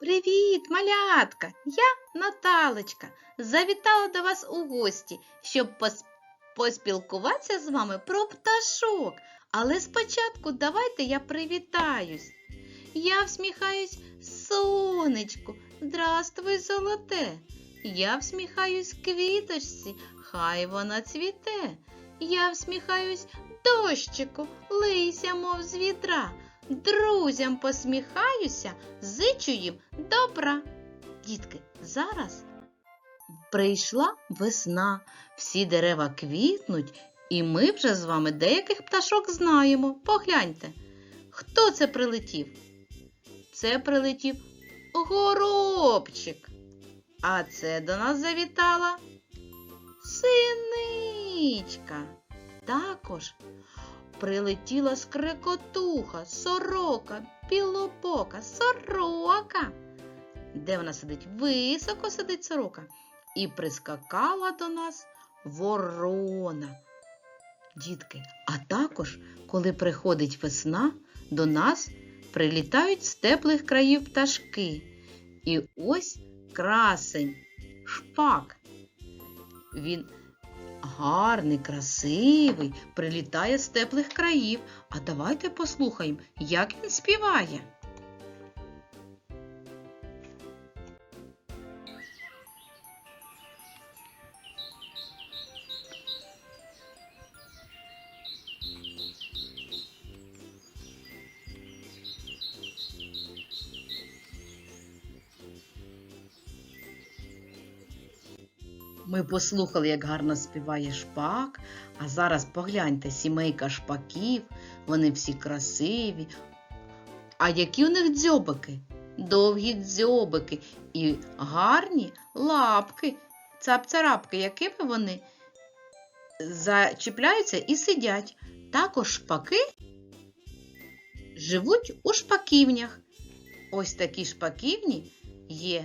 Привіт, малятка! Я Наталочка. Завітала до вас у гості, щоб пос- поспілкуватися з вами про пташок. Але спочатку давайте я привітаюсь. Я всміхаюсь сонечку. Здравствуй, золоте. Я всміхаюсь квіточці, хай вона цвіте. Я всміхаюсь дощику, лийся, мов з вітра. Друзям посміхаюся, зичу їм добра. Дітки, зараз прийшла весна, всі дерева квітнуть, і ми вже з вами деяких пташок знаємо. Погляньте, хто це прилетів? Це прилетів горобчик. А це до нас завітала синичка. Також прилетіла скрекотуха, сорока, білобока, сорока. Де вона сидить? Високо сидить сорока. І прискакала до нас ворона. Дітки, а також, коли приходить весна, до нас прилітають з теплих країв пташки. І ось красень, шпак. Він гарний, красивий, прилітає з теплих країв. А давайте послухаємо, як він співає. Ми послухали, як гарно співає шпак, а зараз погляньте, сімейка шпаків, вони всі красиві. А які у них дзьобики? Довгі дзьобики і гарні лапки, цап-царапки, якими вони зачіпляються і сидять. Також шпаки живуть у шпаківнях. Ось такі шпаківні є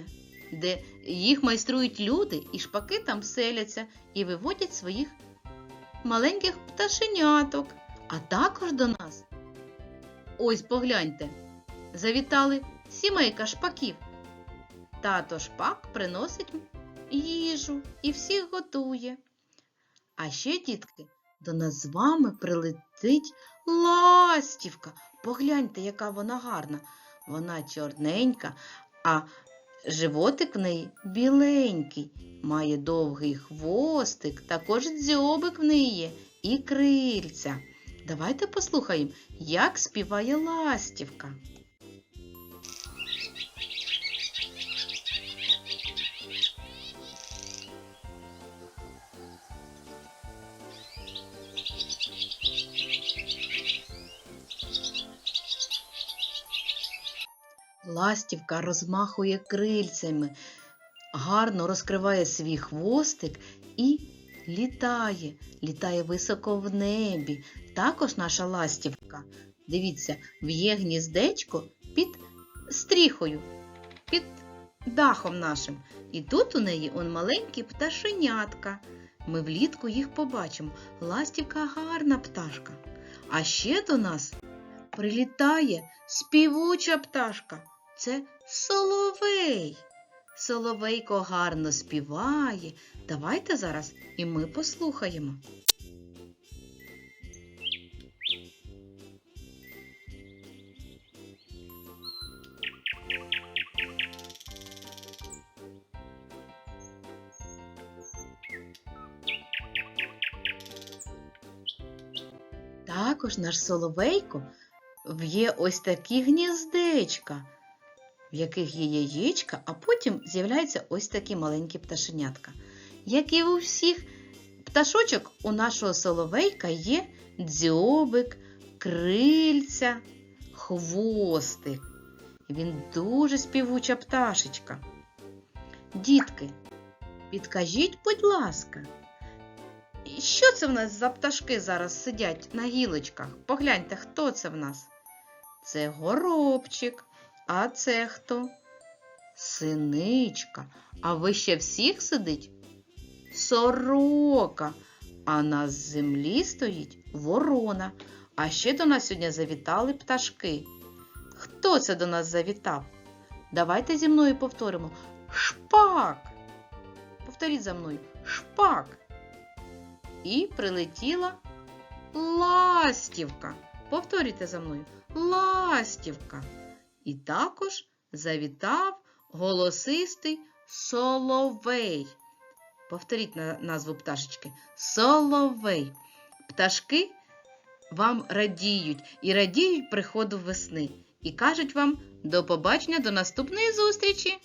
де їх майструють люди, і шпаки там селяться і виводять своїх маленьких пташеняток. А також до нас. Ось погляньте, завітали сімейка шпаків. Тато шпак приносить їжу і всіх готує. А ще, дітки, до нас з вами прилетить ластівка. Погляньте, яка вона гарна. Вона чорненька, а Животик в неї біленький, має довгий хвостик, також дзьобик в неї є і крильця. Давайте послухаємо, як співає ластівка. Ластівка розмахує крильцями, гарно розкриває свій хвостик і літає, літає високо в небі. Також наша ластівка, дивіться, в'є гніздечко під стріхою, під дахом нашим. І тут у неї он маленькі пташенятка. Ми влітку їх побачимо. Ластівка гарна пташка. А ще до нас прилітає співуча пташка. Це соловей. Соловейко гарно співає. Давайте зараз і ми послухаємо. Також наш соловейко в'є ось такі гніздечка, в яких є яєчка, а потім з'являються ось такі маленькі пташенятка. Як і у всіх пташочок, у нашого соловейка є дзьобик, крильця, хвостик. Він дуже співуча пташечка. Дітки, підкажіть, будь ласка, що це в нас за пташки зараз сидять на гілочках? Погляньте, хто це в нас? Це горобчик. А це хто? Синичка. А вище всіх сидить сорока. А на землі стоїть ворона. А ще до нас сьогодні завітали пташки. Хто це до нас завітав? Давайте зі мною повторимо. Шпак. Повторіть за мною. Шпак. І прилетіла ластівка. Повторюйте за мною. Ластівка. І також завітав голосистий соловей. Повторіть назву пташечки. Соловей. Пташки вам радіють і радіють приходу весни. І кажуть вам до побачення до наступної зустрічі!